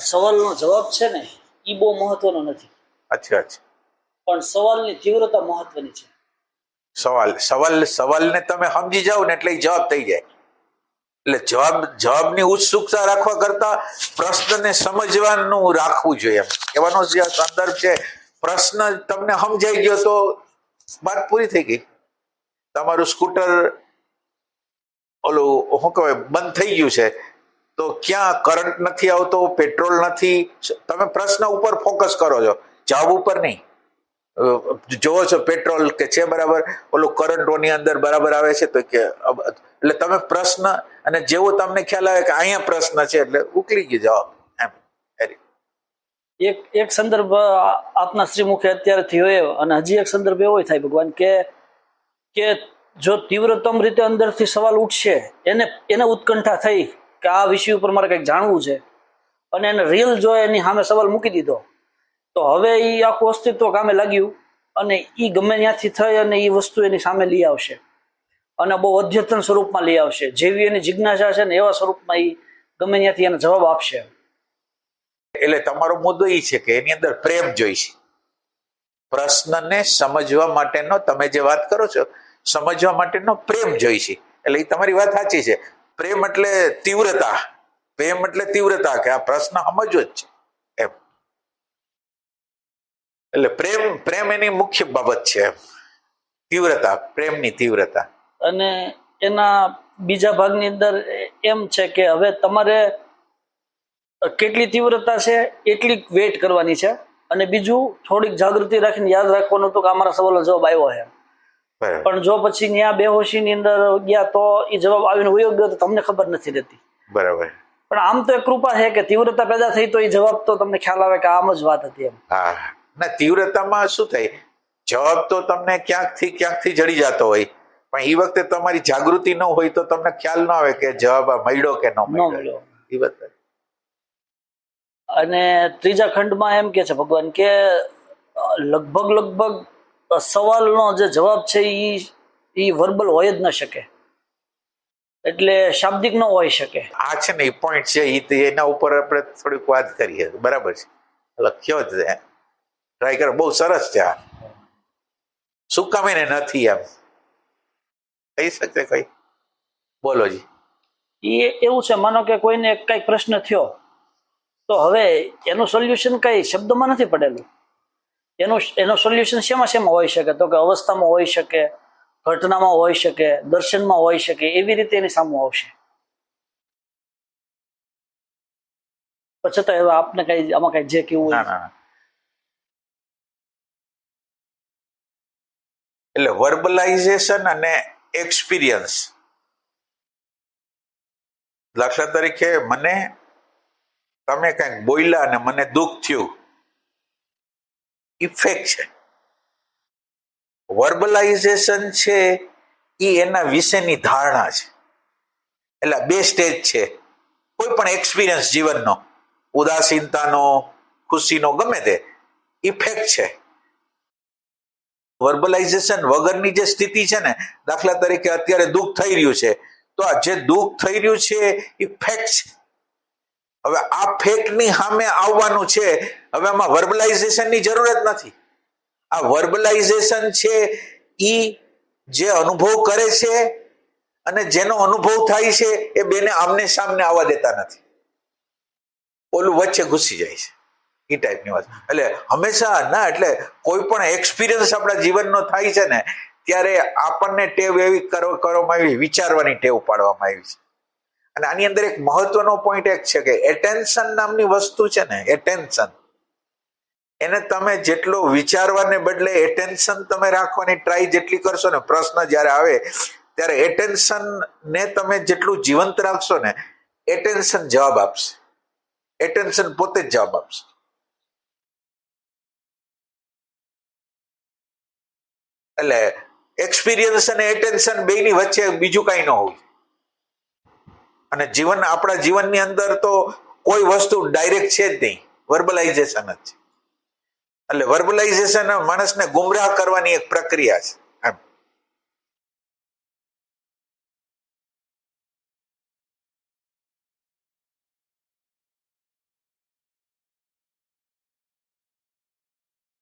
સવાલનો જવાબ છે ને એ બહુ મહત્વનો નથી. અચ્છા અચ્છા. પણ સવાલની તીવ્રતા મહત્વની છે. સવાલ સવાલ સવાલને તમે સમજી જાઓ ને એટલે જવાબ થઈ જાય. એટલે જવાબ જવાબની ઉત્સુકતા રાખવા કરતા પ્રશ્નને સમજવાનું રાખવું જોઈએ એમ. કહેવાનો જે સંદર્ભ છે પ્રશ્ન તમને સમજાઈ ગયો તો વાત પૂરી થઈ ગઈ. તમારું સ્કૂટર ઓલું શું કહેવાય બંધ થઈ ગયું છે. તો ક્યાં કરંટ નથી આવતો પેટ્રોલ નથી? તમે પ્રશ્ન ઉપર ફોકસ કરો છો. જવાબ ઉપર નહીં. જોવો છો પેટ્રોલ કે છે બરાબર? ઓલું કરંટોની અંદર બરાબર આવે છે તો કે એટલે તમે પ્રશ્ન, અને જેવો તમને ખ્યાલ આવે કે અહીંયા પ્રશ્ન છે એટલે ઉકલી ગયો જવાબ. એમ એક એક સંદર્ભ આપના શ્રી મુખે અત્યારે થયો એ અને હજી એક સંદર્ભ એવો થાય ભગવાન, કે કે જો તીવ્રતમ રીતે અંદરથી સવાલ ઉઠશે, એને એને ઉત્કંઠા થઈ કે આ વિષય ઉપર મારે કંઈક જાણવું છે. અને એને રીલ જોઈ એની સામે સવાલ મૂકી દીધો. તો હવે એ આખું અસ્તિત્વ કામે લાગ્યું અને એ ગમે ત્યાંથી થઈ અને એ વસ્તુ એની સામે લઈ આવશે. અને બહુ અદ્યતન સ્વરૂપમાં લઈ આવશે. જેવી એની જિજ્ઞાસા છે ને એવા સ્વરૂપમાં એ ગમે ત્યાંથી એને જવાબ આપશે. એટલે તમારો મુદ્દો એ છે કે એની અંદર પ્રેમ જોઈશે પ્રશ્નને સમજવા માટેનો તમે જે વાત કરો છો, સમજવા માટેનો પ્રેમ જોઈશે એટલે એ તમારી વાત સાચી છે. પ્રેમ એટલે તીવ્રતા. પ્રેમ એટલે તીવ્રતા કે આ પ્રશ્ન સમજવો જ છે. એમ. એટલે પ્રેમ પ્રેમ એની મુખ્ય બાબત છે તીવ્રતા, પ્રેમની તીવ્રતા. અને એના બીજા ભાગની અંદર એમ છે કે હવે તમારે કેટલી તીવ્રતા છે, એટલી વેટ કરવાની છે. અને બીજું થોડીક જાગૃતિ રાખીને યાદ રાખવાનું હતું કે અમારા સવાલનો જવાબ આવ્યો છે પણ જો પછી ત્યાં બેહોશી ની અંદર ગયા તો એ જવાબ આવીને વયો ગયો તો તમને ખબર નથી રહેતી. બરાબર. પણ આમ તો એક કૃપા છે કે તીવ્રતા પેદા થઈ તો એ જવાબ તો તમને ખ્યાલ આવે કે આમ જ વાત હતી એમ. હા. ના તીવ્રતામાં શું થાય? જવાબ તો તમને ક્યાંકથી ક્યાંકથી જડી જતો હોય. પણ એ વખતે તમારી જાગૃતિ ન હોય તો તમને ખ્યાલ ન આવે કે જવાબ આ મળ્યો કે ન મળ્યો. એ વાત અને ત્રીજા ખંડમાં એમ કે છે ભગવાન કે લગભગ લગભગ સવાલનો જે જવાબ છે એ એ વર્બલ હોય જ ન શકે. એટલે શાબ્દિક ન હોઈ શકે. આ છે ને એ પોઈન્ટ છે એના ઉપર આપણે થોડીક વાત કરીએ બરાબર છે. લખ્યો જ ટ્રાય કરો. બહુ સરસ છે આ. શું કામ એને નથી એમ? કહી શકશે કઈ? બોલો જી. એ એવું છે માનો કે કોઈને કંઈક પ્રશ્ન થયો તો હવે એનું સોલ્યુશન કઈ શબ્દમાં નથી પડેલું. એનું એનું સોલ્યુશન શેમાં શેમાં હોઈ શકે? તો કે અવસ્થામાં હોઈ શકે, ઘટનામાં હોઈ શકે, દર્શનમાં હોઈ શકે, એવી રીતે એની સામું આવશે. છતાં હવે આપને કઈ આમાં કઈ જે કેવું. એટલે વર્બલાઇઝેશન અને એક્સપિરિયન્સ દાખલા તરીકે મને, તમે કંઈક બોલ્યા અને મને દુઃખ થયું. ઇફેક્ટ છે વર્બલાઇઝેશન છે એ એના વિશેની ધારણા છે. એટલે બે સ્ટેજ છે. કોઈ પણ એક્સપિરિયન્સ જીવનનો, ઉદાસીનતાનો, ખુશીનો, ગમે તે, ઇફેક્ટ છે. વર્બલાઇઝેશન વગરની જે સ્થિતિ છે ને, દાખલા તરીકે અત્યારે દુઃખ થઈ રહ્યું છે, તો આ જે દુઃખ થઈ રહ્યું છે, એ ફેક્ટ છે. હવે આ ફેક્ટની સામે આવવાનું છે. હવે આમાં વર્બલાઇઝેશનની જરૂર જ નથી. આ વર્બલાઇઝેશન છે એ જે અનુભવ કરે છે અને જેનો અનુભવ થાય છે એ બેને આમને સામને આવવા દેતા નથી. ઓલું વચ્ચે ઘૂસી જાય છે. એ ટાઈપની વાત. એટલે હંમેશા ના, એટલે કોઈ પણ એક્સપિરિયન્સ આપણા જીવનનો થાય છે ને, ત્યારે આપણને ટેવ એવી કરો- કરવામાં આવી, વિચારવાની ટેવ પાડવામાં આવી છે. અને આની અંદર એક મહત્વનો પોઈન્ટ એક છે કે એટેન્શન નામની વસ્તુ છે ને એટેન્શન એને તમે જેટલો વિચારવાને બદલે એટેન્શન તમે રાખવાની ટ્રાય જેટલી કરશો ને, પ્રશ્ન જ્યારે આવે, ત્યારે એટેન્શન ને તમે જેટલું જીવંત રાખશો ને એટેન્શન જવાબ આપશે. એટેન્શન પોતે જ જવાબ આપશે. એટલે એક્સપિરિયન્સ અને એટેન્શન બેની વચ્ચે બીજું કઈ ન હોવું અને જીવન, આપણા જીવનની અંદર તો કોઈ વસ્તુ ડાયરેક્ટ છે જ નહીં. વર્બલાઇઝેશન જ છે. એટલે વર્બલાઇઝેશન માણસને ગુમરાહ કરવાની એક પ્રક્રિયા છે.